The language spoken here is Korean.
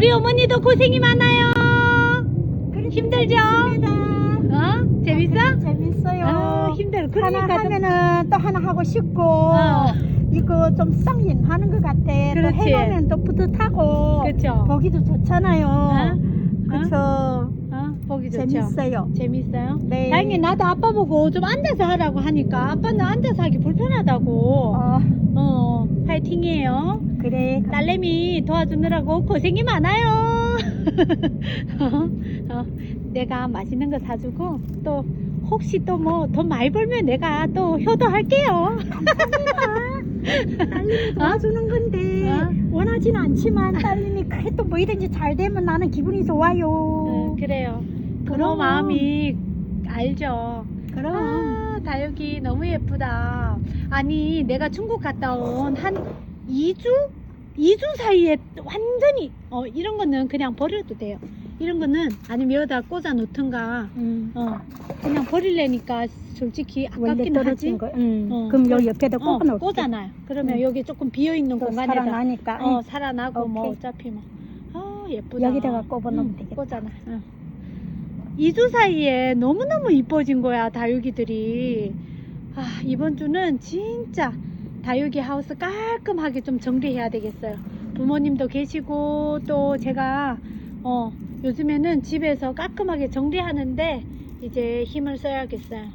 우리 어머니도 고생이 많아요. 힘들죠? 어? 재밌어? 재밌어요. 아, 힘들어. 하나 그러니까 좀- 하면은 또 하나 하고 싶고 어. 이거 좀 쌍인 하는 것 같아. 그렇지. 또 해보면 또 뿌듯하고 그쵸? 보기도 좋잖아요. 어? 그쵸. 어? 보기 좋죠? 재밌어요. 재밌어요? 네. 다행히 나도 아빠 보고 좀 앉아서 하라고 하니까 아빠는 앉아서 하기 불편하다고. 어, 어, 파이팅이에요. 그래. 딸내미 도와주느라고 고생이 많아요. 어, 어, 내가 맛있는 거 사주고 또 혹시 또 뭐 돈 많이 벌면 내가 또 효도할게요. 딸님이 도와주는 건데 어? 원하진 않지만 딸님이 그래도 뭐이든지 잘 되면 나는 기분이 좋아요. 어, 그래요. 그럼. 마음이 알죠. 그럼 아, 다육이 너무 예쁘다. 아니, 내가 중국 갔다 온 한 2주? 2주 사이에 완전히, 어, 이런 거는 그냥 버려도 돼요. 이런 거는 아니면 여기다 꽂아 놓든가, 음, 어, 그냥 버릴래니까 솔직히 아깝긴 하지. 거. 음. 어, 그럼 요 옆에다 어, 꽂아 놓을게. 꽂아놔요. 그러면 응. 여기 조금 비어있는 또 공간에다, 살아나니까. 어, 살아나고 뭐 오케이. 어차피 뭐. 아, 예쁘다. 여기다가 꼽아놓으면 응, 되겠다. 꽂아놔. 응. 2주 사이에 너무너무 이뻐진 거야, 다육이들이. 아, 이번 주는 진짜 다육이 하우스 깔끔하게 좀 정리해야 되겠어요. 부모님도 계시고, 또 제가, 어, 요즘에는 집에서 깔끔하게 정리하는데, 이제 힘을 써야겠어요.